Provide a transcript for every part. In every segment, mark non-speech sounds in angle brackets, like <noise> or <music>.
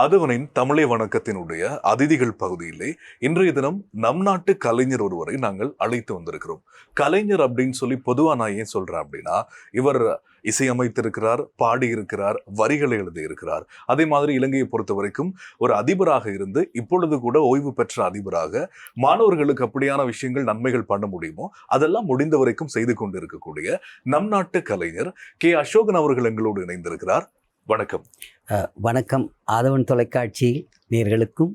ஆதவனின் தமிழை வணக்கத்தினுடைய அதிதிகள் பகுதியிலே இன்றைய தினம் நம் நாட்டு கலைஞர் ஒருவரை நாங்கள் அழைத்து வந்திருக்கிறோம். கலைஞர் அப்படின்னு சொல்லி பொதுவா நான் ஏன் சொல்றேன் அப்படின்னா இவர் இசையமைத்திருக்கிறார் பாடியிருக்கிறார் வரிகளை எழுதியிருக்கிறார். அதே மாதிரி இலங்கையை பொறுத்த வரைக்கும் ஒரு அதிபராக இருந்து இப்பொழுது கூட ஓய்வு பெற்ற அதிபராக மாணவர்களுக்கு அப்படியான விஷயங்கள் நன்மைகள் பண்ண முடியுமோ அதெல்லாம் முடிந்த வரைக்கும் செய்து கொண்டு இருக்கக்கூடிய நம் நாட்டு கலைஞர் கே. அசோகன் அவர்கள் எங்களோடு இணைந்திருக்கிறார். வணக்கம். வணக்கம். ஆதவன் தொலைக்காட்சி நேர்களுக்கும்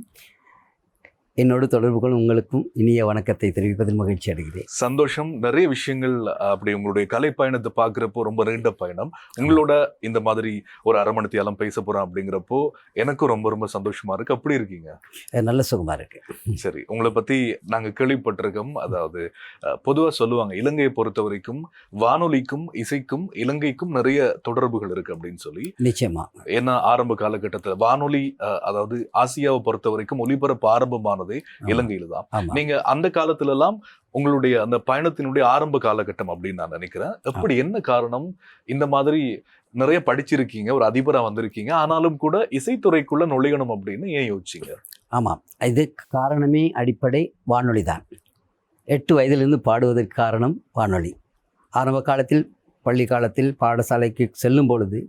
என்னோடு தொடர்பு கொள்ளும் உங்களுக்கும் இனிய வணக்கத்தை தெரிவிப்பதில் மகிழ்ச்சி அடைகிறேன். சந்தோஷம். நிறைய விஷயங்கள் அப்படி உங்களுடைய கலை பயணத்தை பார்க்குறப்போ ரொம்ப நீண்ட பயணம். உங்களோட இந்த மாதிரி ஒரு அரை மணித்தியாலம் பேச போறோம் அப்படிங்கிறப்போ எனக்கும் ரொம்ப ரொம்ப சந்தோஷமா இருக்கு. அப்படி இருக்கீங்க? நல்ல சுகமாக இருக்கு. சரி உங்களை பத்தி நாங்க கேள்விப்பட்டிருக்கோம். அதாவது அஹ், பொதுவா சொல்லுவாங்க இலங்கையை பொறுத்த வரைக்கும் வானொலிக்கும் இசைக்கும் இலங்கைக்கும் நிறைய தொடர்புகள் இருக்கு அப்படின்னு சொல்லி. நிச்சயமா. ஏன்னா ஆரம்ப காலகட்டத்துல வானொலி அதாவது ஆசியாவை பொறுத்த வரைக்கும் ஒலிபரப்பு ஆரம்பமானதே இலங்கையில தான். நீங்க அந்த காலத்துல எல்லாம் உங்களுடைய அந்த பயணத்தினுடைய ஆரம்ப காலகட்டம் அப்படின்னு நான் நினைக்கிறேன். எப்படி என்ன காரணம்? இந்த மாதிரி நிறைய படிச்சிருக்கீங்க ஒரு அதிபரா வந்திருக்கீங்க. ஆனாலும் கூட இசைத்துறைக்குள்ள நுழையணும் அப்படின்னு ஏன் யோசிச்சீங்க? ஆமாம் இதுக்கு காரணமே அடிப்படை வானொலி தான். எட்டு வயதிலிருந்து பாடுவதற்கு காரணம் வானொலி. ஆரம்ப காலத்தில் பள்ளி காலத்தில் பாடசாலைக்கு செல்லும் பொழுது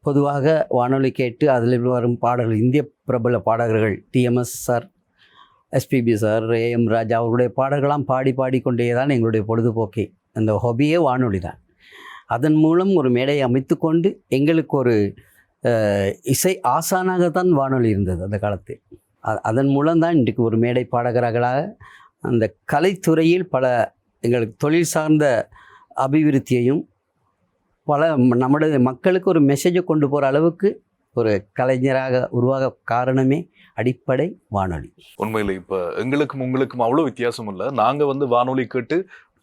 பொதுவாக வானொலி கேட்டு அதில் வரும் பாடல்கள் இந்திய பிரபல பாடகர்கள் TMS sir SPB sir AM Raja அவர்களுடைய பாடல்களாம் பாடி பாடிக்கொண்டே தான் எங்களுடைய பொழுதுபோக்கே. அந்த ஹொபியே வானொலி தான். அதன் மூலம் ஒரு மேடையை அமைத்துக்கொண்டு எங்களுக்கு ஒரு இசை ஆசானாகத்தான் வானொலி இருந்தது அந்த காலத்தில். அதன் அதன் மூலம்தான் இன்றைக்கு ஒரு மேடை பாடகர்களாக அந்த கலைத்துறையில் பல எங்களுக்கு தொழில் சார்ந்த அபிவிருத்தியையும் பல நம்முடைய மக்களுக்கு ஒரு மெசேஜை கொண்டு போகிற அளவுக்கு ஒரு கலைஞராக உருவாக காரணமே அடிப்படை வானொலி. உண்மையில இப்ப எங்களுக்கும் உங்களுக்கும் அவ்வளவு வித்தியாசம் இல்ல நாங்க வந்து வானொலி கேட்டு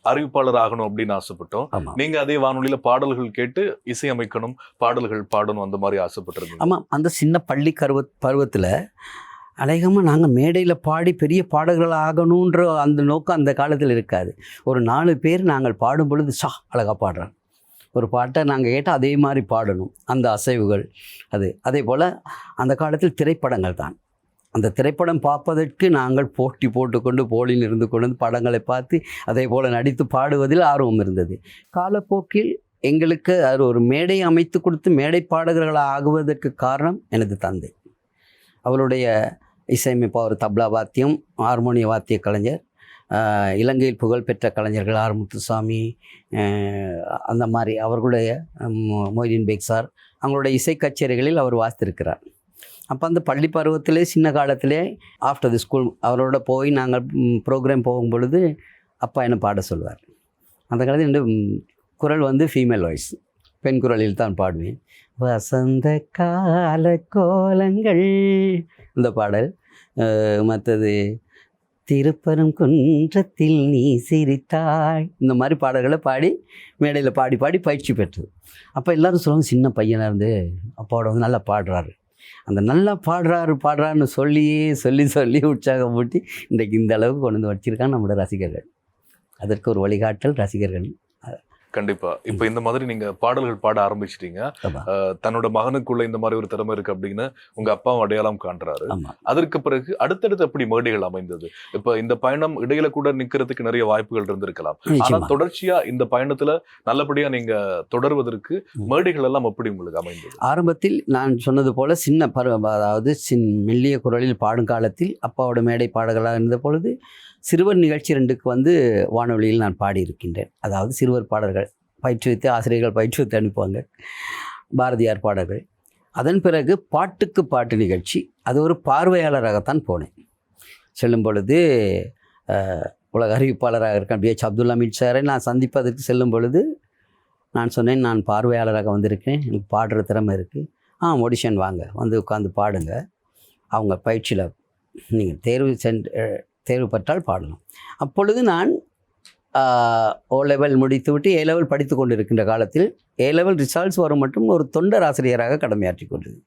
அறிவிப்பாளர் ஆகணும் அப்படின்னு ஆசைப்பட்டோம். ஆமாம் நீங்க அதே வானொலியில பாடல்கள் கேட்டு இசையமைக்கணும் பாடல்கள் பாடணும் அந்த மாதிரி ஆசைப்பட்டிருந்தீங்க. ஆமாம் அந்த சின்ன பள்ளி கருவ பருவத்தில் அநேகமாக நாங்கள் மேடையில் பாடி பெரிய பாடகர்கள் ஆகணுன்ற அந்த நோக்கம் அந்த காலத்தில் இருக்காது. ஒரு நாலு பேர் நாங்கள் பாடும் பொழுது சா அழகாக பாடுறோம் ஒரு பாட்டை நாங்கள் கேட்டால் அதே மாதிரி பாடணும். அந்த அசைவுகள் அது. அதே போல் அந்த காலத்தில் திரைப்படங்கள் தான். அந்த திரைப்படம் பார்ப்பதற்கு நாங்கள் போட்டி போட்டுக்கொண்டு போலியில் இருந்து கொண்டு வந்து படங்களை பார்த்து அதே போல் நடித்து பாடுவதில் ஆர்வம் இருந்தது. காலப்போக்கில் எங்களுக்கு அது ஒரு மேடை அமைத்து கொடுத்து மேடை பாடகர்களாக ஆகுவதற்கு காரணம் எனது தந்தை. அவருடைய இசையமைப்பு அவர் தப்லா வாத்தியம் ஹார்மோனிய வாத்திய கலைஞர் இலங்கையில் புகழ்பெற்ற கலைஞர்கள் ஆர். முத்துசாமி அந்த மாதிரி அவர்களுடைய மொய்தீன் பேக் சார் அவங்களுடைய இசை கச்சேரிகளில் அவர் வாசித்திருக்கிறார். அப்போ அந்த பள்ளி பருவத்திலே சின்ன காலத்திலே ஆஃப்டர் தி ஸ்கூல் அவரோட போய் நாங்கள் ப்ரோக்ராம் போகும் பொழுது அப்பா என்ன பாட சொல்வார். அந்த காலத்தில் என்னோட குரல் வந்து ஃபீமேல் வாய்ஸ் பெண் குரலில் தான் பாடுவேன். வசந்த கால கோலங்கள். இந்த பாடல் மற்றது திருப்பரம் குன்றத்தில் நீ சிரித்தாய். இந்த மாதிரி பாடல்களை பாடி மேடையில் பாடி பாடி பயிற்சி பெற்றது. அப்போ எல்லோரும் சொல்லுவாங்க சின்ன பையனாக இருந்து அப்பாவோட வந்து நல்லா பாடுறாரு. அந்த நல்லா பாடுறாரு பாடுறாருன்னு சொல்லியே சொல்லி சொல்லி உற்சாகமூட்டி இன்றைக்கு இந்த அளவுக்கு கொண்டு வந்து வச்சிருக்காங்க நம்மளோட ரசிகர்கள். அதற்கு ஒரு வழிகாட்டல் ரசிகர்கள். கண்டிப்பா. இப்ப இந்த மாதிரி நீங்க பாடல்கள் பாட ஆரம்பிச்சிட்டீங்க. தன்னோட மகனுக்குள்ள இந்த மாதிரி ஒரு திறமை இருக்கு அப்படின்னு உங்க அப்பாவும் அடையாளம் காண்றாரு. அதற்கு பிறகு அடுத்தடுத்து எப்படி மேடைகள் அமைந்தது? இப்ப இந்த பயணம் இடையில கூட நிக்கிறதுக்கு நிறைய வாய்ப்புகள் இருந்திருக்கலாம். ஆனா தொடர்ச்சியா இந்த பயணத்துல நல்லபடியா நீங்க தொடர்வதற்கு. மேடைகள் எல்லாம் எப்படி உங்களுக்கு அமைந்தது? ஆரம்பத்தில் நான் சொன்னது போல சின்ன பரு அதாவது சின் மெல்லிய குரலில் பாடும் காலத்தில் அப்பாவோட மேடை பாடகராக இருந்த பொழுது சிறுவர் நிகழ்ச்சி ரெண்டுக்கு வந்து வானொலியில் நான் பாடியிருக்கின்றேன். அதாவது சிறுவர் பாடல்கள் பயிற்றுவித்து ஆசிரியர்கள் பயிற்றுவித்து அனுப்புவாங்க பாரதியார் பாடல்கள். அதன் பிறகு பாட்டுக்கு பாட்டு நிகழ்ச்சி அது ஒரு பார்வையாளராகத்தான் போனேன். செல்லும் பொழுது உலக அறிவிப்பாளராக இருக்க பிஹெச் அப்துல்லா மீட் சாரை நான் சந்திப்பதற்கு செல்லும் பொழுது நான் சொன்னேன் நான் பார்வையாளராக வந்திருக்கேன் எனக்கு பாடுற திறமை இருக்குது ஆ ஒடிஷன் வாங்க வந்து உட்காந்து பாடுங்க. அவங்க பயிற்சியில் நீங்கள் தேர்வு சென்று தேர்வு பெற்றால் பாடலாம் அப்பொழுது நான் ஓ லெவல் முடித்துவிட்டு ஏ லெவல் படித்து கொண்டிருக்கின்ற காலத்தில் ஏ லெவல் ரிசல்ட்ஸ் வரும் மட்டும் ஒரு தொண்டர் ஆசிரியராக கடமையாற்றி கொண்டது.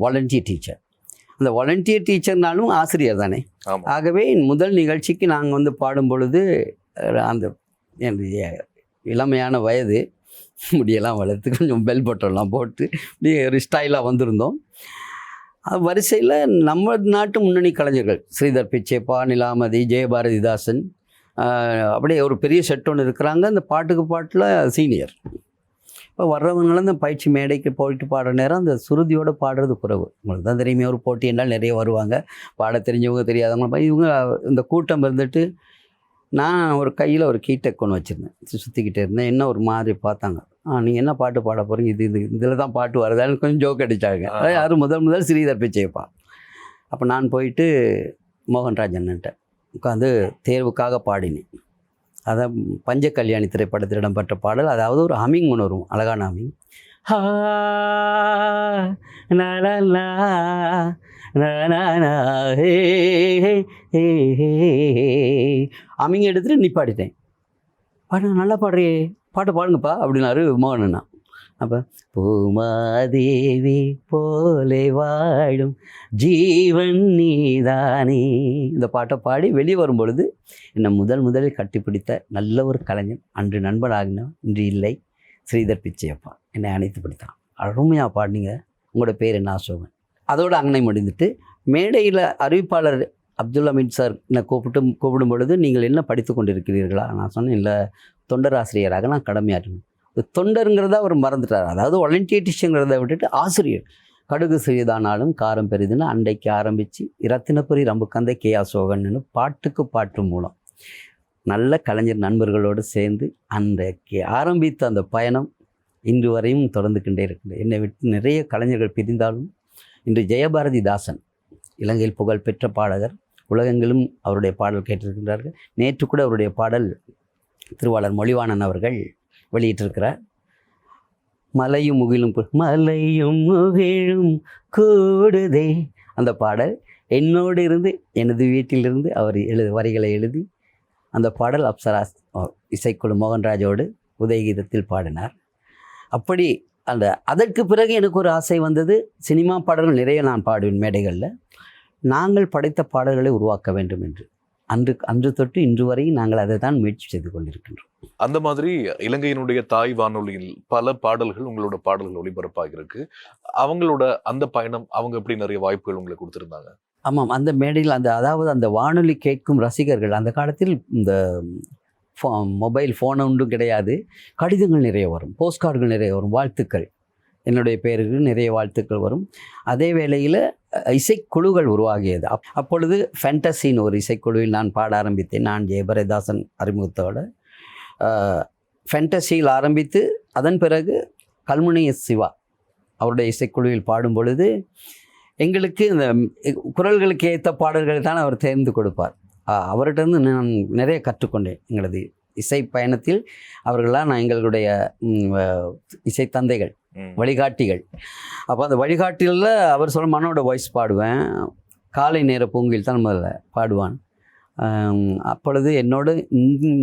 வாலண்டியர் டீச்சர் அந்த வாலண்டியர் டீச்சர்னாலும் ஆசிரியர் தானே? ஆகவே என் முதல் நிகழ்ச்சிக்கு நாங்கள் வந்து பாடும் பொழுது அந்த என்னுடைய இளமையான வயது <laughs> முடியெல்லாம் வளர்த்து கொஞ்சம் பெல் பட்டன்லாம் போட்டு ஸ்டைலாக வந்திருந்தோம். வரிசையில் நம்ம நாட்டு முன்னணி கலைஞர்கள் ஸ்ரீதர் பிச்சைப்பா நிலாமதி ஜெயபாரதிதாசன் அப்படியே ஒரு பெரிய செட் ஒன்று இருக்கிறாங்க. அந்த பாட்டுக்கு பாட்டில் சீனியர் இப்போ வர்றவங்களும் அந்த பயிற்சி மேடைக்கு போயிட்டு பாடுற நேரம் அந்த சுருதியோடு பாடுறது குறைவு. உங்களுக்கு தான் தெரியுமே ஒரு போட்டி என்றால் நிறைய வருவாங்க. பாட தெரிஞ்சவங்க தெரியாதவங்க இவங்க இந்த கூட்டம் இருந்துட்டு நான் ஒரு கையில் ஒரு கீட்டெக் ஒன்று வச்சுருந்தேன். சுற்றிக்கிட்டே இருந்தேன். என்ன ஒரு மாதிரி பார்த்தாங்க. ஆ நீங்கள் என்ன பாட்டு பாட போகிறீங்க இது இது இதில் தான் பாட்டு வருதான்னு கொஞ்சம் ஜோக் அடித்தாங்க அதாவது யாரும் முதல் முதல் ஸ்ரீதர் பிச்சைப்பா அப்போ நான் போயிட்டு மோகன்ராஜ் அண்ணன்ட்ட உட்காந்து தேர்வுக்காக பாடினேன். அதான் பஞ்ச கல்யாணி திரைப்படத்தில் இடம்பெற்ற பாடல் அதாவது ஒரு ஹமிங் ஒன்று வரும் அழகான ஹமிங். ஹா லா அவங்க எடுத்துகிட்டு ஹே நிப்பாட்டிட்டேன் பாடு நல்லா பாடுறியே பாட்டு பாடுங்கப்பா அப்படின்னாரு மோகனண்ணா அப்போ பூமாதேவி போலே வாழும் ஜீவன் நீதானே. இந்த பாட்டை பாடி வெளியே வரும் பொழுது என்னை முதல் முதலில் கட்டிப்பிடித்த நல்ல ஒரு கலைஞன் அன்று நண்பனாகினோம் இன்று இல்லை ஸ்ரீதர் பிச்சையப்பா. என்னை அணைத்து பிடித்தான். அருமையாக பாடினீங்க. உங்களோட பேர் என்ன அசோகன்? அதோட அங்கனை முடிந்துட்டு மேடையில் அறிவிப்பாளர் அப்துல் அமீன் சார் என்னை கூப்பிட்டு கூப்பிடும் பொழுது நீங்கள் என்ன படித்து கொண்டிருக்கிறீர்களா? நான் சொன்னேன் இல்லை தொண்டர் ஆசிரியராக நான் கடமையாற்றினேன் தொண்டருங்கிறத அவர் மறந்துட்டார். அதாவது ஒலண்டியேட்டிஷங்கிறத விட்டுட்டு ஆசிரியர். கடுகு சிறிதானாலும் காரம் பெரிதுன்னு அண்டைக்கு ஆரம்பித்து இரத்தினபுரி ரம்புக்கந்தை கே அசோகன்னு பாட்டுக்கு பாட்டு மூலம் நல்ல கலைஞர் நண்பர்களோடு சேர்ந்து அன்றைக்கு ஆரம்பித்த அந்த பயணம் இன்று வரையும் தொடர்ந்துக்கிட்டே இருக்குது என்னை விட்டு நிறைய கலைஞர்கள் பிரிந்தாலும் இன்று ஜெயபாரதி தாசன் இலங்கையில் புகழ்பெற்ற பாடகர் உலகெங்கிலும் அவருடைய பாடல் கேட்டிருக்கின்றார்கள். நேற்று கூட அவருடைய பாடல் திருவாளர் மொழிவாணன் அவர்கள் வெளியிட்டிருக்கிறார். மலையும் முகிலும் மலையும் முகிழும் கூடுதே அந்த பாடல் என்னோடு இருந்து எனது வீட்டிலிருந்து அவர் எழுது வரிகளை எழுதி அந்த பாடல் அப்சரா இசைக்குழு மோகன்ராஜோடு உதயகீதத்தில் பாடினார். அப்படி அந்த அதற்கு பிறகு எனக்கு ஒரு ஆசை வந்தது. சினிமா பாடல்கள் நிறைய நான் பாடுவேன் மேடைகளில். நாங்கள் படைத்த பாடல்களை உருவாக்க வேண்டும் என்று. அன்று அன்று தொட்டு இன்று வரை நாங்கள் அதை தான் முயற்சி செய்து கொண்டிருக்கின்றோம். அந்த மாதிரி இலங்கையினுடைய தாய் வானொலியில் பல பாடல்கள் உங்களோட பாடல்கள் ஒளிபரப்பாகி இருக்கு. அவங்களோட அந்த பயணம் அவங்க எப்படி நிறைய வாய்ப்புகள் உங்களுக்கு கொடுத்திருந்தாங்க? ஆமாம். அந்த மேடையில் அந்த அதாவது அந்த வானொலி கேட்கும் ரசிகர்கள் அந்த காலத்தில் இந்த ஃபோ மொபைல் ஃபோன் ஒன்றும் கிடையாது. கடிதங்கள் நிறைய வரும். போஸ்ட் கார்டுகள் நிறைய வரும். வாழ்த்துக்கள். என்னுடைய பேருக்கு நிறைய வாழ்த்துக்கள் வரும். அதே வேளையில் இசைக்குழுக்கள் உருவாகியது. அப் அப்பொழுது ஃபேண்டசின்னு ஒரு இசைக்குழுவில் நான் பாட ஆரம்பித்தேன். நான் ஜெயபரதாசன் அறிமுகத்தோடு. ஃபேண்டசியில் ஆரம்பித்து அதன் பிறகு கல்முனை எஸ் சிவா அவருடைய இசைக்குழுவில் பாடும் பொழுது எங்களுக்கு இந்த குரல்களுக்கு ஏற்ற பாடல்கள் தான் அவர் தேர்ந்து கொடுப்பார். ஆஹ் அவர்கிட்ட இருந்து நான் நிறைய கற்றுக்கொண்டேன் எங்களது இசை பயணத்தில். அவர்களாம் நான் எங்களுடைய இசை தந்தைகள். வழிகாட்டிகள். அப்போ அந்த வழிகாட்டிகளில் அவர் சொல்ல மனோட வாய்ஸ் பாடுவேன். காலை நேர பூங்கில் தான் முதல்ல பாடுவான். அப்பொழுது என்னோடு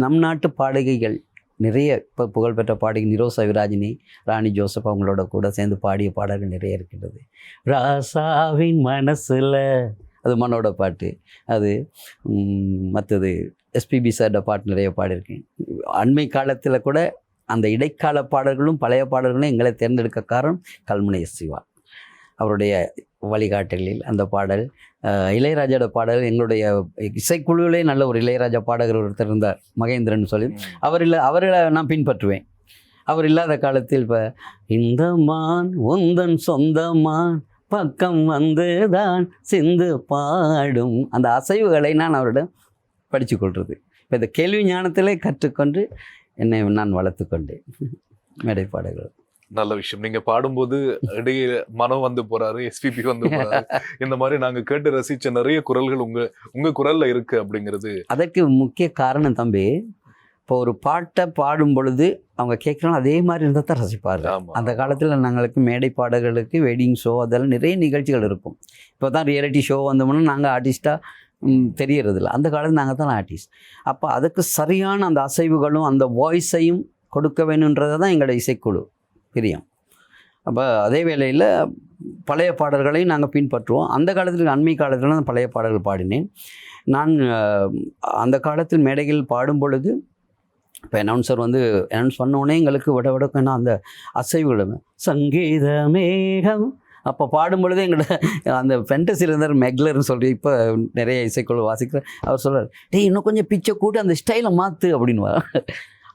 நம் நாட்டு பாடகிகள் நிறைய இப்போ புகழ்பெற்ற பாடகி நிரோசா விராஜினி ராணி ஜோசப் அவங்களோட கூட சேர்ந்து பாடிய பாடல்கள் நிறைய இருக்கின்றது. ராசாவின் மனசில் அது மனோட பாட்டு. அது மற்றது எஸ்பிபி சாரோட பாட்டு நிறைய பாடியிருக்கேன். அண்மை காலத்தில் கூட அந்த இடைக்கால பாடல்களும் பழைய பாடல்களும் எங்களை தேர்ந்தெடுக்க காரணம் கல்முனை சிவா. அவருடைய வழிகாட்டலில் அந்த பாடல் அஹ், இளையராஜாவோட பாடல் எங்களுடைய இசைக்குழுவிலே நல்ல ஒரு இளையராஜா பாடகர் ஒருத்தர் இருந்தார் மகேந்திரன் சொல்லி. அவர் இல்லை அவர்களை நான் பின்பற்றுவேன். அவர் இல்லாத காலத்தில் இப்போ இந்த மான் உந்தன் சொந்த மான் பக்கம் வந்துதான் சிந்து பாடும். அந்த அசைவுகளை நான் அவரிடம் படித்து கொள்வது. இப்போ இந்த கேள்வி ஞானத்திலே கற்றுக்கொண்டு என்னை நான் வளர்த்து கொண்டேன். மேடை பாடல்கள். நல்ல விஷயம். நீங்க பாடும்போது இடையே மனம் வந்து போறாரு எஸ்பிபி வந்து போறாரு. இந்த மாதிரி நாங்க கேட்டு ரசிச்ச நிறைய குரல்கள் உங்க உங்க குரல்ல இருக்கு அப்படிங்கிறது. அதற்கு முக்கிய காரணம் தம்பி இப்போ ஒரு பாட்டை பாடும் பொழுது அவங்க கேட்குறாங்க அதே மாதிரி இருந்தால் தான் ரசிப்பார்கள் ஆமா. அந்த காலத்தில் நாங்களுக்கு மேடை பாடல்களுக்கு வெட்டிங் ஷோ அதெல்லாம் நிறைய நிகழ்ச்சிகள் இருக்கும். இப்போ தான் ரியாலிட்டி ஷோ வந்தோம்னா நாங்கள் ஆர்டிஸ்ட்டாக தெரியறதில்ல. அந்த காலத்தில் நாங்கள் தான் ஆர்டிஸ்ட் அப்போ அதுக்கு சரியான அந்த அசைவுகளும் அந்த வாய்ஸையும் கொடுக்க வேணுன்றதை தான் எங்களோட இசைக்குழு பிரியம். அப்போ அதே வேளையில் பழைய பாடல்களையும் நாங்கள் பின்பற்றுவோம். அந்த காலத்தில் அண்மை காலத்தில் நான் பழைய பாடல்கள் பாடினேன். நான் அந்த காலத்தில் மேடைகள் பாடும் பொழுது இப்போ அனௌன்சர் வந்து அனௌன்ஸ் பண்ண உடனே எங்களுக்கு விட விடக்குன்னா அந்த அசைவுகளும் சங்கீத மேகம். அப்போ பாடும் பொழுதே எங்களோட அந்த ஃபென்டசியில் இருந்தார் மெக்லர்னு சொல்லி இப்போ நிறைய இசைக்குழு வாசிக்கிற அவர் சொல்றார் டேய் இன்னும் கொஞ்சம் பிச்சை கூட்டி அந்த ஸ்டைலை மாற்று அப்படின்னுவா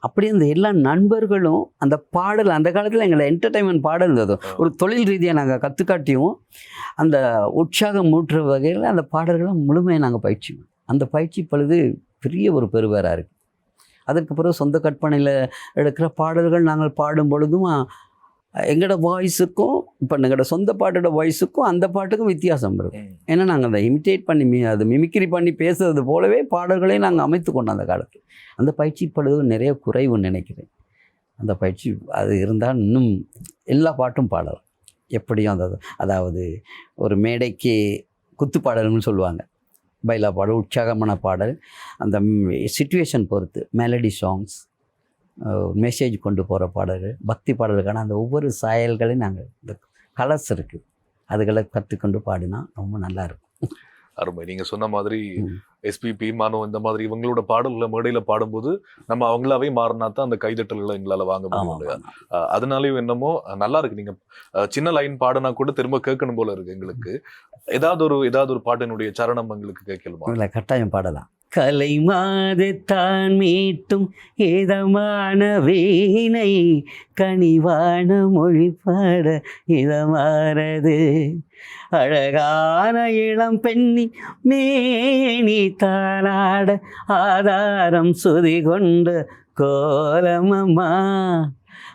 அப்படி அந்த எல்லா நண்பர்களும் அந்த பாடல் அந்த காலத்தில் எங்களை என்டர்டைன்மெண்ட் பாடல் இருந்தது. ஒரு தொழில் ரீதியாக நாங்கள் கற்றுக்காட்டியும் அந்த உற்சாகம் மூட்டுற வகையில் அந்த பாடல்களை முழுமையாக நாங்கள் பயிற்சி அந்த பயிற்சி பொழுது பெரிய ஒரு பெருவேராக இருக்குது அதற்கு பிறகு சொந்த கற்பனையில் எடுக்கிற பாடல்கள் நாங்கள் பாடும் பொழுதும் எங்களோட வாய்ஸுக்கும் இப்போ எங்களோட சொந்த பாட்டோட வாய்ஸுக்கும் அந்த பாட்டுக்கும் வித்தியாசம் இருக்கும் ஏன்னா நாங்கள் அதை இமிட்டேட் பண்ணி மி அது மிமிக்ரி பண்ணி பேசுறது போலவே பாடல்களை நாங்கள் அமைத்து கொண்டோம் அந்த காலத்தில். அந்த பயிற்சி பொழுது நிறைய குறைவுன்னு நினைக்கிறேன். அந்த பயிற்சி அது இருந்தால் இன்னும் எல்லா பாட்டும் பாடலாம். எப்படியும் அந்த அதாவது ஒரு மேடைக்கு குத்து பாடல்னு சொல்லுவாங்க. பைலா பாடல் உற்சாகமான பாடல். அந்த சுச்சுவேஷன் பொறுத்து மெலடி சாங்ஸ் மெசேஜ் கொண்டு போகிற பாடல்கள் பக்தி பாடல்களுக்கான அந்த ஒவ்வொரு சாயல்களையும் நாங்கள் இந்த கலர்ஸ் இருக்குது அதுகளை கற்றுக்கொண்டு பாடினா ரொம்ப நல்லா இருக்கும். அருமை. நீங்க சொன்ன மாதிரி. எஸ்பிபி மனோ இந்த மாதிரி இவங்களோட பாடல்களை மேடையில பாடும்போது நம்ம அவங்களாவே மாறினா தான் அந்த கைதட்டல்களை எங்களால வாங்க முடியும் ஆமாம் இல்லையா? அதனாலயும் என்னமோ நல்லா இருக்கு. நீங்க சின்ன லைன் பாடினா கூட திரும்ப கேட்கணும் போல இருக்கு எங்களுக்கு. ஏதாவது ஒரு ஏதாவது ஒரு பாட்டினுடைய சரணம் எங்களுக்கு கேட்கலுமா? இல்லை கட்டாயம் பாடலாம். கலை தான் மீட்டும் இதமான வீணை கனிவான மொழி பாட இதமாறது. அழகான இளம் பெண்ணி மேனி தாளாட ஆதாரம் சுதி கொண்ட கோலமம்மா.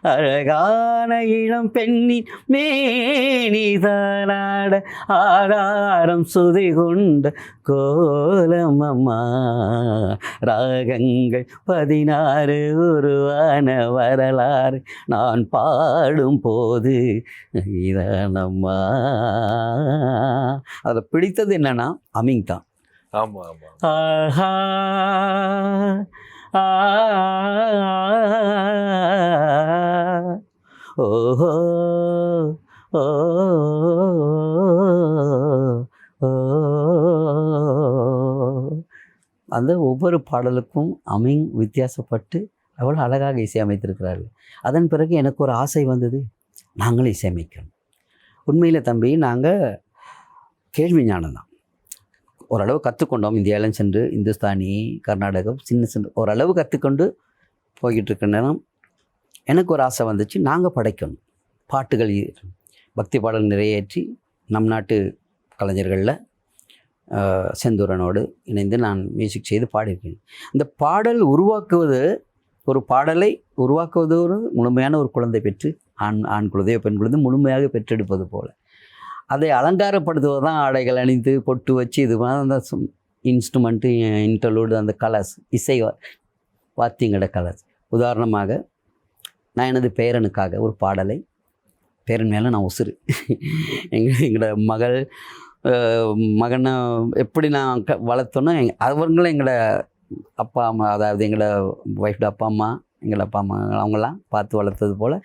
அழகான இளம் பெண்ணின் மேனி தாளாட ஆதாரம் சுதி கொண்ட கோலமம்மா. ராகங்கள் பதினாறு உருவான வரலாறு நான் பாடும் போது இதானம்மா. அதில் பிடித்தது என்னன்னா அமிங் தான். ஆமா ஆமா. ஆஹா ஆ ஓஹோ ஓ அந்த ஒவ்வொரு பாடலுக்கும் அமிங் வித்தியாசப்பட்டு அவ்வளோ அழகாக இசையமைத்திருக்கிறார்கள். அதன் பிறகு எனக்கு ஒரு ஆசை வந்தது. நாங்களும் இசையமைக்கணும். உண்மையில் தம்பி நாங்கள் கேள்வி ஞானம் தான். ஓரளவு கற்றுக்கொண்டோம் இந்தியாவிலும் சென்று இந்துஸ்தானி கர்நாடகம் சின்ன சின்ன ஓரளவு கற்றுக்கொண்டு போய்கிட்டு இருக்க நேரம் எனக்கு ஒரு ஆசை வந்துச்சு நாங்கள் படைக்கணும். பாட்டுகள் பக்தி பாடல் நிறைவேற்றி நம் நாட்டு கலைஞர்களில் செந்தூரனோடு இணைந்து நான் மியூசிக் செய்து பாடியிருக்கேன். இந்த பாடல் உருவாக்குவது ஒரு பாடலை உருவாக்குவது ஒரு முழுமையான ஒரு குழந்தை பெற்று ஆண் ஆண் குழந்தையோ பெண் குழந்தை முழுமையாக பெற்றெடுப்பது போல். அதை அலங்காரப்படுத்துவது தான் ஆடைகள் அணிந்து பொட்டு வச்சு இது மாதிரி அந்த இன்ஸ்ட்ருமெண்ட்டு இன்டர்லூடு அந்த கலர்ஸ் இசை வாத்தியங்கட வாத்தியங்களோட கலர்ஸ் உதாரணமாக நான் எனது பேரனுக்காக ஒரு பாடலை பேரன் மேலே நான் உசுறு. எங்கள் எங்களோட மகள் மகனை எப்படி நான் க வளர்த்தோன்னோ எங் அவங்களும் எங்களை அப்பா அம்மா அதாவது எங்களை ஒய்ஃபோட அப்பா அம்மா எங்கள் அப்பா அம்மா அவங்களாம் பார்த்து வளர்த்தது போல்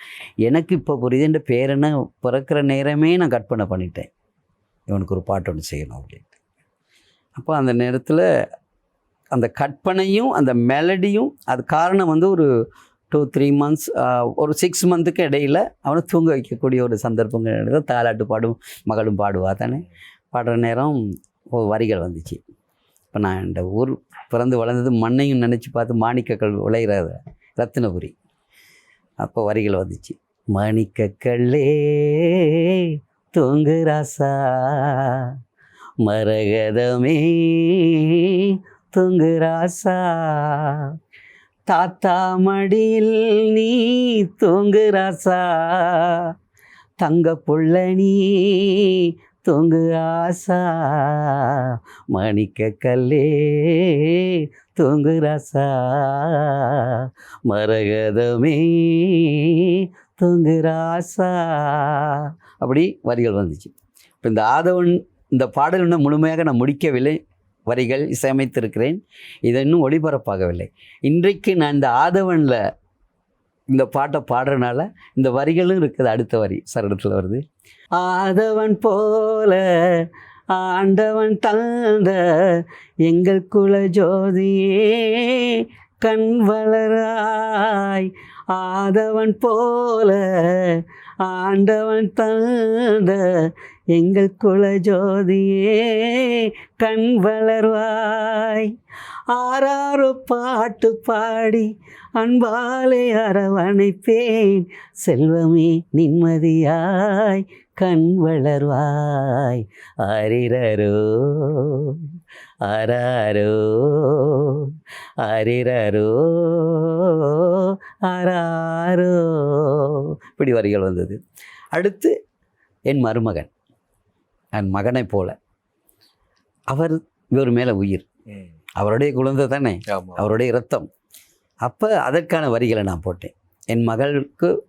எனக்கு இப்போ புரியுது. என் பேரனை பிறக்கிற நேரமே நான் கற்பனை பண்ணிட்டேன். இவனுக்கு ஒரு பாட்டு ஒன்று செய்யணும் அப்படின்ட்டு. அப்போ அந்த நேரத்தில் அந்த கற்பனையும் அந்த மெலடியும் அது காரணம் வந்து ஒரு டூ த்ரீ மந்த்ஸ் ஒரு சிக்ஸ் மந்த்துக்கு இடையில் அவனை தூங்க வைக்கக்கூடிய ஒரு சந்தர்ப்பங்கள் தாலாட்டு பாடும் மகளும் பாடுவா தானே. பாடுற நேரம் ஒரு வரிகள் வந்துச்சு. இப்போ நான் இந்த ஊர் பிறந்து வளர்ந்தது மண்ணையும் நினச்சி பார்த்து மாணிக்கக்கல் விளையிற ரத்தினபுரி அப்போ வரிகள் வந்துச்சு. மாணிக்கக்கல்லே தூங்கு ராசா மரகதமே தூங்கு ராசா தாத்தா மடியில் நீ தூங்கு ராசா. தங்க புள்ள நீ தூங்கு ஆசா. மணிக்க கல்லே தூங்கு ராசா. மரகதமே தூங்கு ராசா. அப்படி வரிகள் வந்துச்சு. இப்போ இந்த ஆதவன் இந்த பாடல் இன்னும் முழுமையாக நான் முடிக்கவில்லை. வரிகள் இசையமைத்திருக்கிறேன். இதை இன்னும் ஒளிபரப்பாகவில்லை. இன்றைக்கு நான் இந்த ஆதவனில் இந்த பாட்டை பாடுறனால இந்த வரிகளும் இருக்குது. அடுத்த வரி சரணத்தில் வருது. ஆதவன் போல ஆண்டவன் தந்த எங்கள் குல ஜோதியே கண் வளராய். ஆதவன் போல ஆண்டவன் தந்த எங்கள் குல ஜோதியே கண் வளர்வாய். ஆறாரோ பாட்டு பாடி அன்பாலே அரவணைப்பேன். செல்வமே நிம்மதியாய் கண் வளர்வாய். அரிரரோ அராரோ அரிரரோ அராரோ இப்படி வரிகள் வந்தது. அடுத்து என் மருமகன். என் மகனைப் போல. அவர் இவர் மேலே உயிர். அவருடைய குழந்தை தானே. அவருடைய இரத்தம். அப்போ அதற்கான வரிகளை நான் போட்டேன். என் மகளுக்கு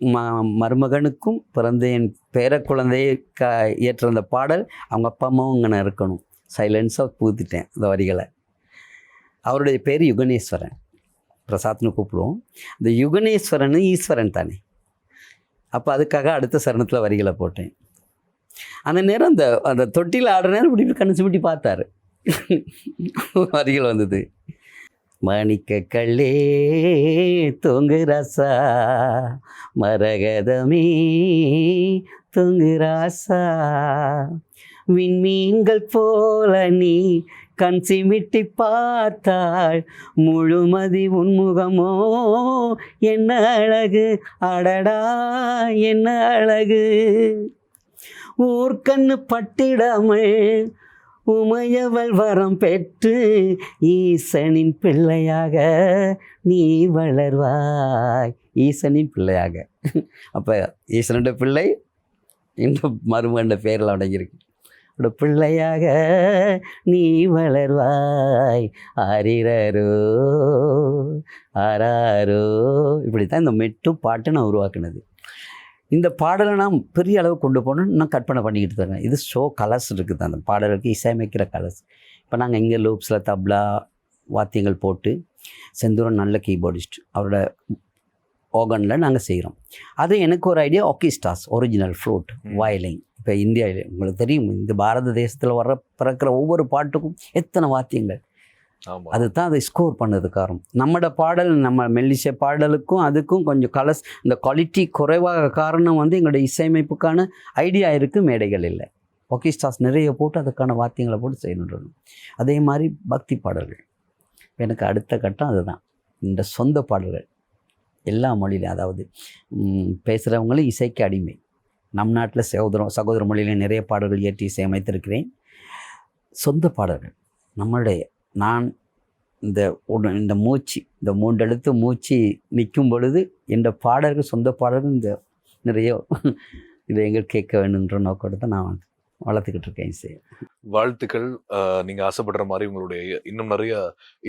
ம மருமகனுக்கும் பிறந்த என் பேர குழந்தையை க ஏற்ற அந்த பாடல் அவங்க அப்பா அம்மாவும் இங்கே இருக்கணும். சைலன்ஸாக பூத்திட்டேன் அந்த வரிகளை. அவருடைய பேர் யுகனேஸ்வரன். பிரசாத்னு கூப்பிடுவோம். இந்த யுகனேஸ்வரன் ஈஸ்வரன் தானே. அப்போ அதுக்காக அடுத்த சரணத்தில் வரிகளை போட்டேன். அந்த நேரம் அந்த அந்த தொட்டியில் ஆடுற நேரம் இப்படி இப்படி கண்ணு சுட்டி பார்த்தாரு. வரிகள் வந்தது. மணிக்க கள்ளே தொங்கு ரசா மரகதமே தொங்கு ராசா விண்மீன்கள் போல நீ கண் சிமிட்டி பார்த்தாள். முழுமதி உன்முகமோ என்ன அழகு? அடடா என்ன அழகு? ஊர்க்கண்ணு பட்டிடமே. உமையவள் வரம் பெற்று ஈசனின் பிள்ளையாக நீ வளர்வாய். ஈசனின் பிள்ளையாக. அப்போ ஈசனுடைய பிள்ளை இந்த மருமண்ட பேரில் அடங்கியிருக்கு. அவட பிள்ளையாக நீ வளர்வாய். ஆரிரோ ஆராரோ. இப்படி தான் இந்த மெட்டும் பாட்டை நான் உருவாக்குனது. இந்த பாடலை நான் பெரிய அளவு கொண்டு போகணும்னு நான் கற்பனை பண்ணிக்கிட்டு தரேன் இது ஷோ கலர்ஸ் இருக்குது. அந்த பாடலுக்கு இசையமைக்கிற கலர்ஸ் இப்போ நாங்கள் இங்கே லூப்ஸில் தப்லா வாத்தியங்கள் போட்டு செந்தூரன் நல்ல கீபோர்டிஸ்ட் அவரோட ஓகனில் நாங்கள் செய்கிறோம். அது எனக்கு ஒரு ஐடியா ஆர்கிஸ்டாஸ் ஒரிஜினல் ஃப்ளூட் ம். வயலின் இப்போ இந்தியாவில் உங்களுக்கு தெரியும் இந்த பாரத தேசத்தில் வர பிறக்கிற ஒவ்வொரு பாட்டுக்கும் எத்தனை வாத்தியங்கள். அதுதான் அதை ஸ்கோர் பண்ணது காரணம் நம்மளோட பாடல் நம்ம மெல்லிசை பாடலுக்கும் அதுக்கும் கொஞ்சம் கலர்ஸ் இந்த குவாலிட்டி குறைவாக காரணம் வந்து எங்களோட இசையமைப்புக்கான ஐடியா இருக்குது மேடைகள் இல்லை. ஒர்கெஸ்ட்ராஸ் நிறைய போட்டு அதுக்கான வாத்தியங்களை போட்டு செய்யணும் அதே மாதிரி பக்தி பாடல்கள். எனக்கு அடுத்த கட்டம் அதுதான். இந்த சொந்த பாடல்கள். எல்லா மொழியிலும் அதாவது பேசுகிறவங்களும் இசைக்கு அடிமை. நம் நாட்டில் சகோதரம் சகோதர மொழியிலையும் நிறைய பாடல்கள் இயற்றி இசையமைத்திருக்கிறேன். சொந்த பாடல்கள். நம்மளுடைய நான் இந்த இந்த மூச்சு இந்த மூன்றெழுத்து மூச்சு நிற்கும் பொழுது இந்த பாடல்கள் சொந்த பாடல்கள் இந்த நிறைய இதை எங்கள் கேட்க வேணுன்ற நோக்கத்தை நான் வளர்த்துக்கிட்டு இருக்கேன் இசை வாழ்த்துக்கள். நீங்கள் நீங்க ஆசைப்படுற மாதிரி உங்களுடைய இன்னும் நிறைய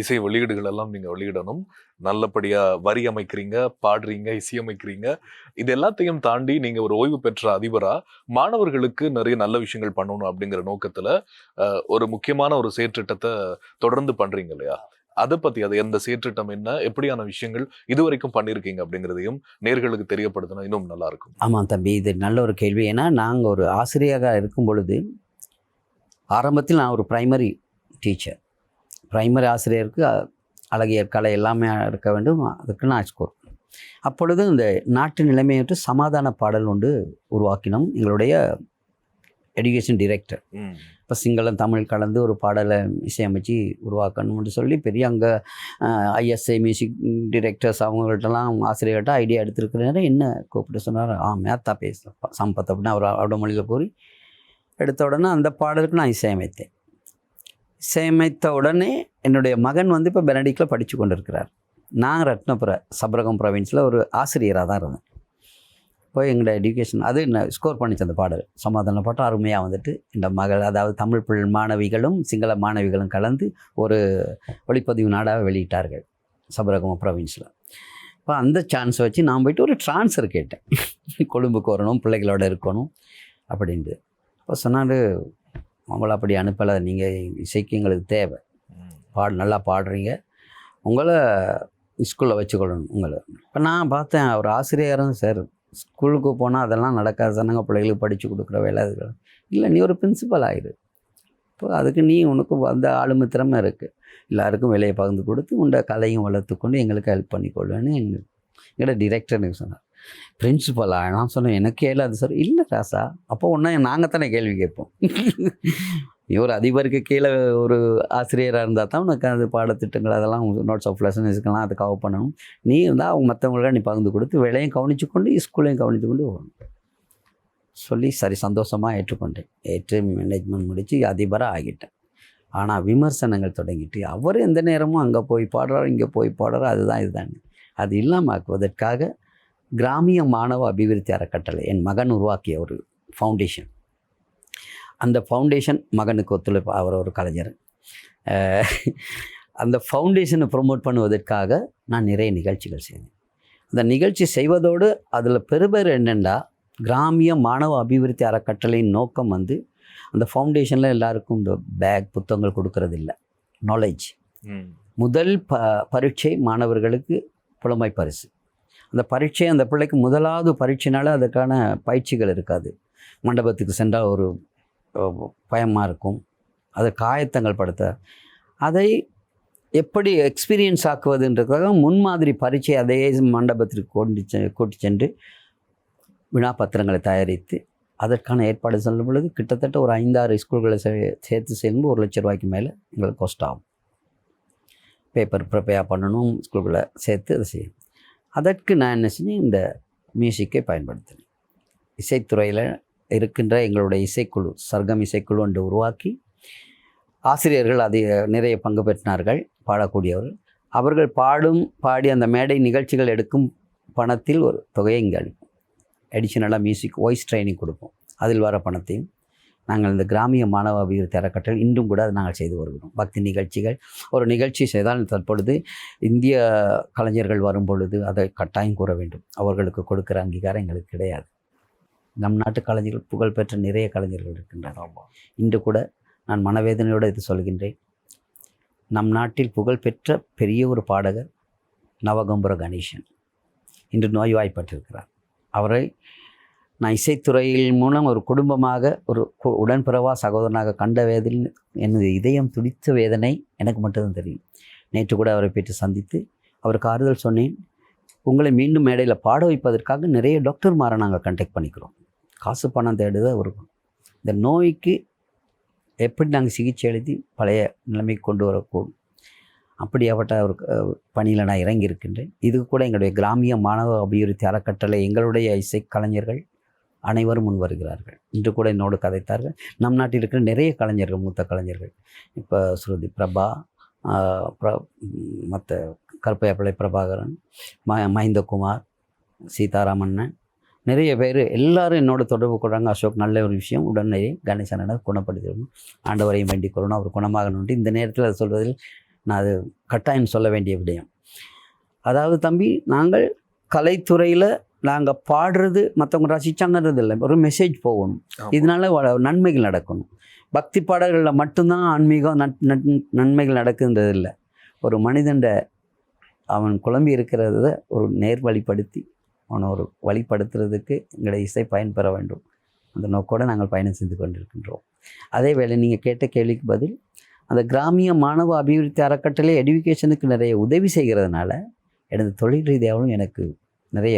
இசை வெளியீடுகள் எல்லாம் நீங்க வெளியிடணும். நல்லபடியா வரி அமைக்கிறீங்க பாடுறீங்க இசையமைக்கிறீங்க இது எல்லாத்தையும் தாண்டி நீங்க ஒரு ஓய்வு பெற்ற அதிபரா மாணவர்களுக்கு நிறைய நல்ல விஷயங்கள் பண்ணணும் அப்படிங்கிற நோக்கத்துல ஒரு முக்கியமான ஒரு செயற்றிட்டத்தை தொடர்ந்து பண்றீங்க இல்லையா? அதை பத்தி அது எந்த செயற்றிட்டம் என்ன எப்படியான விஷயங்கள் இதுவரைக்கும் பண்ணியிருக்கீங்க அப்படிங்கிறதையும் நேர்களுக்கு தெரியப்படுத்தினா இன்னும் நல்லா இருக்கும் ஆமாம் தம்பி இது நல்ல ஒரு கேள்வி. ஏன்னா நாங்கள் ஒரு ஆசிரியராக இருக்கும் பொழுது ஆரம்பத்தில் நான் ஒரு பிரைமரி டீச்சர் பிரைமரி ஆசிரியருக்கு அ- அழகியர் கலை எல்லாமே இருக்க வேண்டும் அதுக்கு நான் ஸ்கோர் அப்பொழுது இந்த நாட்டு நிலைமையற்று சமாதான பாடல் ஒன்று உருவாக்கினோம் எங்களுடைய எடுகேஷன் டைரக்டர். இப்போ சிங்களம் தமிழ் கலந்து ஒரு பாடலை இசையமைச்சு உருவாக்கணும்னு சொல்லி பெரிய அங்கே ஐஎஸ்ஐ மியூசிக் டிரெக்டர்ஸ் அவங்கள்ட்டலாம் ஆசிரியர்கிட்ட ஐடியா எடுத்துருக்கிறாரு. என்ன கூப்பிட்டு சொன்னார்? ஆ மேத்தா பேச சம்பத் அப்படின்னு அவர் அவரோட மொழியில் கூறி எடுத்த உடனே அந்த பாடலுக்கு நான் இசையமைத்தேன். இசையமைத்த உடனே என்னுடைய மகன் வந்து இப்போ பெனடிக்கில் படித்து கொண்டிருக்கிறார். நான் ரத்னபுர சபரகம் ப்ரொவின்ஸில் ஒரு ஆசிரியராக தான் இருந்தேன். போய் எங்களோட எஜுகேஷன் அது நான் ஸ்கோர் பண்ணிச்சு அந்த பாடல். சமாதான பாட்டு அருமையாக வந்துட்டு இந்த மகள் அதாவது தமிழ் பிள் மாணவிகளும் சிங்கள மாணவிகளும் கலந்து ஒரு ஒளிப்பதிவு நாடாக வெளியிட்டார்கள் சபரகம ப்ரொவின்ஸில் இப்போ அந்த சான்ஸ் வச்சு நான் போயிட்டு ஒரு ட்ரான்ஸ்ஃபர் கேட்டேன். கொழும்புக்கு வரணும் பிள்ளைகளோட இருக்கணும் அப்படின்ட்டு. இப்போ சொன்னாண்டு உங்களை அப்படி அனுப்பலை நீங்கள் இசைக்கு எங்களுக்கு தேவை. பாடு நல்லா பாடுறீங்க. உங்களை ஸ்கூலில் வச்சுக்கொள்ளணும் உங்களை. இப்போ நான் பார்த்தேன் அவர் ஆசிரியரும் சார் ஸ்கூலுக்கு போனால் அதெல்லாம் நடக்காது. சொன்னாங்க பிள்ளைகளுக்கு படித்து கொடுக்குற வேலை அது. இல்லை நீ ஒரு பிரின்சிபல் ஆயிரு. இப்போ அதுக்கு நீ உனக்கு அந்த ஆளுமை திறமை இருக்குது எல்லாருக்கும் வேலையை பகிர்ந்து கொடுத்து உண்ட கலையும் வளர்த்துக்கொண்டு எங்களுக்கு ஹெல்ப் பண்ணிக்கொள்வேன்னு எங்கள் எங்களோட டிரெக்டர் எனக்கு சொன்னார். பிரின்சிபலா நான் சொன்னேன் எனக்கே இல்லாது சார் இல்லை ராசா அப்போ ஒன்றா நாங்கள் தானே கேள்வி கேட்போம்? நீ ஒரு அதிபருக்கு கீழே ஒரு ஆசிரியராக இருந்தால் தான் உனக்கு அது பாடத்திட்டங்கள் அதெல்லாம் நோட்ஸ் ஆஃப் இருக்கலாம் அதை கவர் பண்ணணும். நீ இருந்தால் அவங்க மற்றவங்களுக்கு நீ பகிர்ந்து கொடுத்து வேலையும் கவனித்து கொண்டு ஸ்கூலையும் கவனித்து கொண்டு போகணும். சொல்லி சரி சந்தோஷமாக ஏற்றுக்கொண்டேன். ஏற்று மேனேஜ்மெண்ட் முடித்து அதிபராக ஆகிட்டேன். ஆனால் விமர்சனங்கள் தொடங்கிட்டு அவர் எந்த நேரமும் அங்கே போய் பாடுறாரு இங்கே போய் பாடுறாரு அதுதான் இதுதான். அது இல்லாமல் ஆக்குவதற்காக கிராமிய மாணவ அபிவிருத்தி அறக்கட்டளை என் மகன் உருவாக்கிய ஒரு ஃபவுண்டேஷன் அந்த ஃபவுண்டேஷன் மகனுக்கு ஒத்துழைப்பு அவர் ஒரு கலைஞர். அந்த ஃபவுண்டேஷனை ப்ரொமோட் பண்ணுவதற்காக நான் நிறைய நிகழ்ச்சிகள் செய்தேன் அந்த நிகழ்ச்சி செய்வதோடு அதில் பெருபேர் என்னென்னா கிராமிய மாணவ அபிவிருத்தி அறக்கட்டளையின் நோக்கம் வந்து அந்த ஃபவுண்டேஷனில் எல்லாருக்கும் இந்த பேக் புத்தகங்கள் கொடுக்கறது இல்லை நாலேஜ். முதல் ப பரீட்சை மாணவர்களுக்கு புலமை பரிசு. அந்த பரீட்சை அந்த பிள்ளைக்கு முதலாவது பரீட்சைனால அதுக்கான பயிற்சிகள் இருக்காது. மண்டபத்துக்கு சென்றால் ஒரு பயமாக இருக்கும். அது காயத்தங்கள் படுத்த. அதை எப்படி எக்ஸ்பீரியன்ஸ் ஆக்குவதுன்றதுக்காக முன்மாதிரி பரீட்சை அதே மண்டபத்திற்கு கொண்டு செ கூட்டி சென்று வினாப்பத்திரங்களை தயாரித்து அதற்கான ஏற்பாடு சொல்லும் பொழுது கிட்டத்தட்ட ஒரு ஐந்தாறு ஸ்கூல்களை சே சேர்த்து சேர்ந்து ஒரு லட்ச ரூபாய்க்கு மேலே எங்களுக்கு காஸ்ட் ஆகும். பேப்பர் ப்ரிப்பேர் பண்ணணும் ஸ்கூல்களை சேர்த்து அதை செய்யணும். அதற்கு நான் என்ன செஞ்சேன் இந்த மியூசிக்கை பயன்படுத்தினேன். இசைத்துறையில் இருக்கின்ற எங்களுடைய இசைக்குழு சர்க்கம் இசைக்குழு என்று உருவாக்கி ஆசிரியர்கள் அதை நிறைய பங்கு பெற்றினார்கள் பாடக்கூடியவர்கள். அவர்கள் பாடும் பாடி அந்த மேடை நிகழ்ச்சிகள் எடுக்கும் பணத்தில் ஒரு தொகையை இங்கே அளிப்போம். மியூசிக் வாய்ஸ் ட்ரைனிங் கொடுப்போம். அதில் வர பணத்தையும் நாங்கள் இந்த கிராமிய மாணவ அபிவிருத்தி அறக்கட்டளை இன்றும் கூட அதை நாங்கள் செய்து வருகிறோம். பக்தி நிகழ்ச்சிகள் ஒரு நிகழ்ச்சி செய்தால் தற்பொழுது இந்திய கலைஞர்கள் வரும் பொழுது அதை கட்டாயம் கூற வேண்டும். அவர்களுக்கு கொடுக்குற அங்கீகாரம் எங்களுக்கு கிடையாது. நம் நாட்டு கலைஞர்கள் புகழ்பெற்ற நிறைய கலைஞர்கள் இருக்கின்றனர். இன்று கூட நான் மனவேதனையோடு இது சொல்கின்றேன். நம் நாட்டில் புகழ்பெற்ற பெரிய ஒரு பாடகர் நவகம்புர கணேசன். இன்று நோய்வாய்ப்பட்டிருக்கிறார். அவரை நான் இசைத்துறையில் மூலம் ஒரு குடும்பமாக ஒரு உடன்பிறவா சகோதரனாக கண்ட வேதில் எனது இதயம் துடித்த வேதனை எனக்கு மட்டும்தான் தெரியும். நேற்று கூட அவரை போயிட்டு சந்தித்து அவருக்கு ஆறுதல் சொன்னேன். உங்களை மீண்டும் மேடையில் பாட வைப்பதற்காக நிறைய டாக்டர்மாரை நாங்கள் கண்டெக்ட் பண்ணிக்கிறோம். காசு பணம் தேடுதான் இருக்கும் இந்த நோய்க்கு எப்படி நாங்கள் சிகிச்சை எழுதி பழைய நிலைமைக்கு கொண்டு வரக்கூடும்? அப்படியாப்பட்ட ஒரு பணியில் நான் இறங்கியிருக்கின்றேன். இது கூட எங்களுடைய கிராமிய மாணவ அபிவிருத்தி அறக்கட்டளை எங்களுடைய இசை கலைஞர்கள் அனைவரும் முன் வருகிறார்கள். இன்று கூட என்னோடு கதைத்தார்கள். நம் நாட்டில் இருக்கிற நிறைய கலைஞர்கள் மூத்த கலைஞர்கள். இப்போ ஸ்ருதி பிரபா ஆஹ் மற்ற கருப்பையாப்பிள்ளை பிரபாகரன் ம மஹிந்தகுமார் சீதாராமண்ணன் நிறைய பேர் எல்லாரும் என்னோட தொடர்பு கொள்கிறாங்க அசோக் நல்ல ஒரு விஷயம். உடனே கணேசனை குணப்படுத்திடணும் ஆண்டவரையும் வேண்டிக் கொள்ளணும் அவர் குணமாகணுன்ட்டு இந்த நேரத்தில் அதை சொல்வதில் நான் அது கட்டாயம் சொல்ல வேண்டிய விடயம். அதாவது தம்பி நாங்கள் கலைத்துறையில் நாங்கள் பாடுறது மற்றவங்க ரசிச்சாங்கன்றது இல்லை ஒரு மெசேஜ் போகணும். இதனால நன்மைகள் நடக்கணும். பக்தி பாடல்களில் மட்டும்தான் ஆன்மீகம் நன்மைகள் நடக்குன்றது இல்லை ஒரு மனிதன்ட அவன் குழம்பி இருக்கிறத ஒரு நேர்வழிப்படுத்தி அவனை ஒரு வழிப்படுத்துறதுக்கு எங்களுடைய இசை பயன்பெற வேண்டும். அந்த நோக்கோடு நாங்கள் பயணம் செய்து கொண்டிருக்கின்றோம். அதே வேளை நீங்கள் கேட்ட கேள்விக்கு பதில் அந்த கிராமிய மாணவ அபிவிருத்தி அறக்கட்டளை எடுகேஷனுக்கு நிறைய உதவி செய்கிறதுனால எனது தொழில் ரீதியாகவும் எனக்கு நிறைய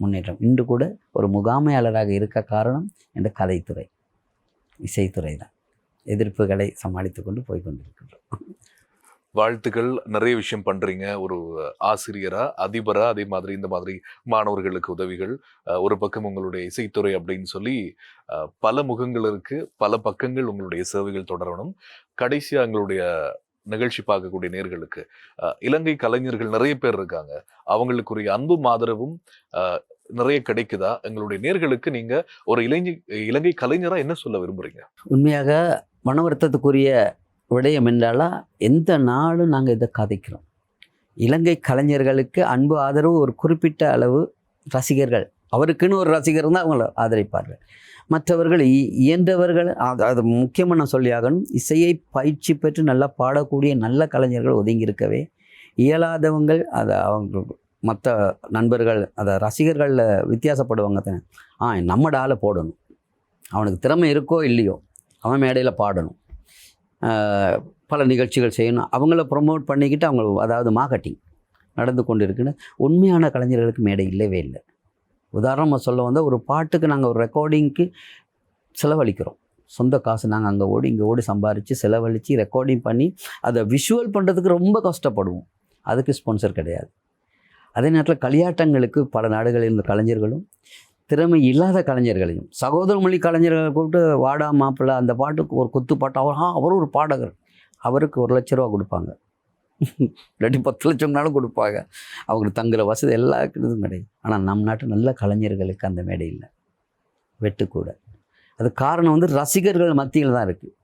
முன்னேற்றம். இன்று கூட ஒரு முகாமையாளராக இருக்க காரணம் இந்த கலைத்துறை இசைத்துறை தான். எதிர்ப்புகளை சமாளித்து கொண்டு போய் கொண்டிருக்கின்றோம். வாழ்த்துக்கள். நிறைய விஷயம் பண்றீங்க. ஒரு ஆசிரியரா அதிபரா அதே மாதிரி இந்த மாதிரி மாணவர்களுக்கு உதவிகள். ஒரு பக்கம் உங்களுடைய இசைத்துறை அப்படின்னு சொல்லி பல முகங்கள் இருக்கு. பல பக்கங்கள் உங்களுடைய சேவைகள் தொடரணும். கடைசியா எங்களுடைய நிகழ்ச்சி பார்க்கக்கூடிய நேர்களுக்கு இலங்கை கலைஞர்கள் நிறைய பேர் இருக்காங்க. அவங்களுக்குரிய அன்பும் ஆதரவும் நிறைய கிடைக்குதா? எங்களுடைய நேர்களுக்கு நீங்க ஒரு இளைஞ இலங்கை கலைஞரா என்ன சொல்ல விரும்புறீங்க? உண்மையாக மன வருத்தத்துக்குரிய விடயம் என்றாலா எந்த நாளும் நாங்கள் இதை கதைக்கிறோம். இலங்கை கலைஞர்களுக்கு அன்பு ஆதரவு ஒரு குறிப்பிட்ட அளவு ரசிகர்கள். அவருக்குன்னு ஒரு ரசிகர் தான் அவங்கள ஆதரிப்பார்கள். மற்றவர்கள் இ- இயன்றவர்கள் அது முக்கியமாக நான் சொல்லியாகணும் இசையை பயிற்சி பெற்று நல்லா பாடக்கூடிய நல்ல கலைஞர்கள் ஒதுங்கி இருக்கவே இயலாதவங்கள் அதை அவங்க மற்ற நண்பர்கள் அதை ரசிகர்களில் வித்தியாசப்படுவாங்க தானே. ஆ நம்மட ஆளை போடணும். அவனுக்கு திறமை இருக்கோ இல்லையோ அவன் மேடையில் பாடணும். பல நிகழ்ச்சிகள் செய்யணும். அவங்கள ப்ரொமோட் பண்ணிக்கிட்டு அவங்க அதாவது மார்க்கெட்டிங் நடந்து கொண்டு இருக்குன்னு உண்மையான கலைஞர்களுக்கு மேடை இல்லவே இல்லை. உதாரணமாக சொல்ல வந்தால் ஒரு பாட்டுக்கு நாங்கள் ஒரு ரெக்கார்டிங்க்கு செலவழிக்கிறோம். சொந்த காசு நாங்கள் அங்கே ஓடி இங்கே ஓடி சம்பாரித்து செலவழித்து ரெக்கார்டிங் பண்ணி அதை விஷுவல் பண்ணுறதுக்கு ரொம்ப கஷ்டப்படுவோம். அதுக்கு ஸ்பான்சர் கிடையாது. அதே நேரத்தில் களியாட்டங்களுக்கு பல நாடுகளில் இருந்த கலைஞர்களும் திறமை இல்லாத கலைஞர்களையும் சகோதர மொழி கலைஞர்களை கூப்பிட்டு வாடா மாப்பிள்ளை அந்த பாட்டுக்கு ஒரு குத்து பாட்டு அவர் ஆ அவரும் ஒரு பாடகர். அவருக்கு ஒரு லட்ச ரூபா கொடுப்பாங்க. <laughs> இல்லாட்டி பத்து லட்சம்னாலும் கொடுப்பாங்க. அவங்களுக்கு தங்குற வசதி எல்லா இதுவும் கிடையாது. ஆனால் நம் நாட்டு நல்ல கலைஞர்களுக்கு அந்த மேடை இல்லை. வெட்டுக்கூட. அது காரணம் வந்து ரசிகர்கள் மத்தியில் தான் இருக்குது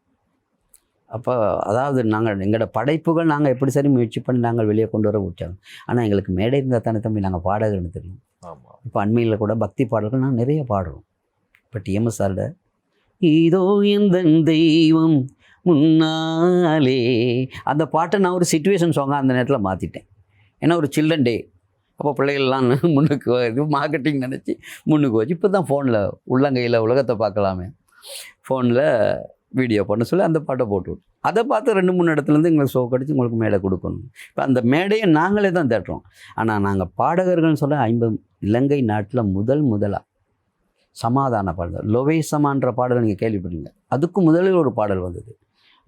அப்போ அதாவது நாங்கள் எங்களோட படைப்புகள் நாங்கள் எப்படி சரி முயற்சி பண்ணி நாங்கள் வெளியே கொண்டு வர விட்டாங்க ஆனால் எங்களுக்கு மேடை இருந்தால் தானே தம்பி நாங்கள் பாடகர்னு தெரியும். இப்போ அண்மையில் கூட பக்தி பாடல்கள் நான் நிறைய பாடுறோம். இப்போ டிஎம்எஸ் சாரோட இதோ இந்த தெய்வம் முன்னாலே அந்த பாட்டை நான் ஒரு சுச்சுவேஷன் சாங்காக அந்த நேரத்தில் மாற்றிட்டேன் ஏன்னா ஒரு சில்ட்ரன் டே அப்போ பிள்ளைகள்லாம் முன்னுக்கு வ- இது மார்க்கெட்டிங் நினச்சி முன்னுக்கு வச்சு இப்போ தான் ஃபோனில் உள்ளங்கையில் உலகத்தை பார்க்கலாமே. ஃபோனில் வீடியோ பண்ண சொல்லி அந்த பாட்டை போட்டு விட்டோம். அதை பார்த்து ரெண்டு மூணு இடத்துலேருந்து எங்களுக்கு ஷோ கடிச்சு உங்களுக்கு மேடை கொடுக்கணும். இப்போ அந்த மேடையை நாங்களே தான் தேட்டுறோம் ஆனால் நாங்கள் பாடகர்கள்னு சொல்ல ஐம்பது இலங்கை நாட்டில் முதல் முதலாக சமாதான பாடல் லொவேசமான்ற பாடல் நீங்கள் கேள்விப்பட்டீங்க அதுக்கு முதலில் ஒரு பாடல் வந்தது.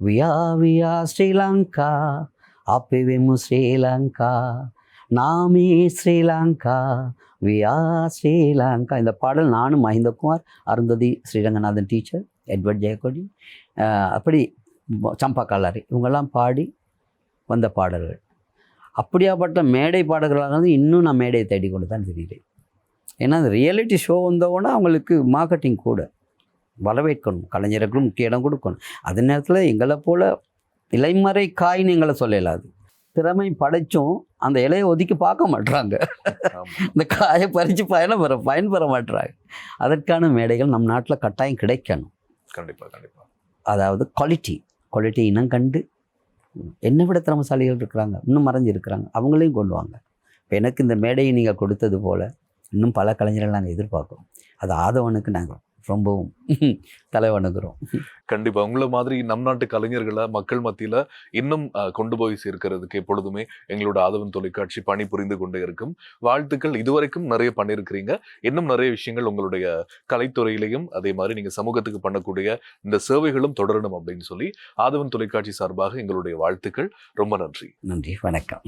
வியா வியா ஸ்ரீலங்கா ஆப்பிவேமு ஸ்ரீலங்கா நாமே ஸ்ரீலங்கா வியா ஸ்ரீலங்கா. இந்த பாடல் நானும் மஹிந்தகுமார் அருந்ததி ஸ்ரீரங்கநாதன் டீச்சர் எட்வர்ட் ஜெயக்கொடி அப்படி சம்பா கல்லாரி இவங்கெல்லாம் பாடி வந்த பாடல்கள். அப்படியாப்பட்ட மேடை பாடல்களாக இருந்து இன்னும் நான் மேடையை தேடி கொண்டு தான் தெரிகிறேன் ஏன்னா அந்த ரியாலிட்டி ஷோ வந்தவுடனே அவங்களுக்கு மார்க்கெட்டிங் கூட வரவேற்கணும். கலைஞர்களுக்கும் முக்கிய இடம் கொடுக்கணும். அதே நேரத்தில் எங்களை போல் இலைமறை காயின்னு எங்களை சொல்லலாது திறமை படைச்சும் அந்த இலையை ஒதுக்கி பார்க்க மாட்றாங்க. இந்த காயை பறித்து பயணம் பெற பயன்பெற மாட்றாங்க. அதற்கான மேடைகள் நம் நாட்டில் கட்டாயம் கிடைக்கணும். கண்டிப்பா கண்டிப்பா. அதாவது குவாலிட்டி குவாலிட்டி இனம் கண்டு என்னை விட திறமசாலிகள் இருக்கிறாங்க. இன்னும் மறைஞ்சு இருக்கிறாங்க அவங்களையும் கொண்டு வாங்க. இப்போ எனக்கு இந்த மேடையை நீங்கள் கொடுத்தது போல் இன்னும் பல கலைஞர்கள் நாங்கள் எதிர்பார்க்குறோம். அது ஆதவனுக்கு நாங்கள் ரொம்பவும் தலை வணங்குறோம். கண்டிப்பா. உங்களை மாதிரி நம் நாட்டு கலைஞர்களை மக்கள் மத்தியில இன்னும் கொண்டு போய் சேர்க்கிறதுக்கு எப்பொழுதுமே எங்களோட ஆதவன் தொலைக்காட்சி பணி புரிந்து கொண்டே இருக்கும். வாழ்த்துக்கள். இதுவரைக்கும் நிறைய பண்ணியிருக்கிறீங்க இன்னும் நிறைய விஷயங்கள் உங்களுடைய கலைத்துறையிலையும் அதே மாதிரி நீங்க சமூகத்துக்கு பண்ணக்கூடிய இந்த சேவைகளும் தொடரணும் அப்படின்னு சொல்லி ஆதவன் தொலைக்காட்சி சார்பாக எங்களுடைய வாழ்த்துக்கள். ரொம்ப நன்றி. நன்றி. வணக்கம்.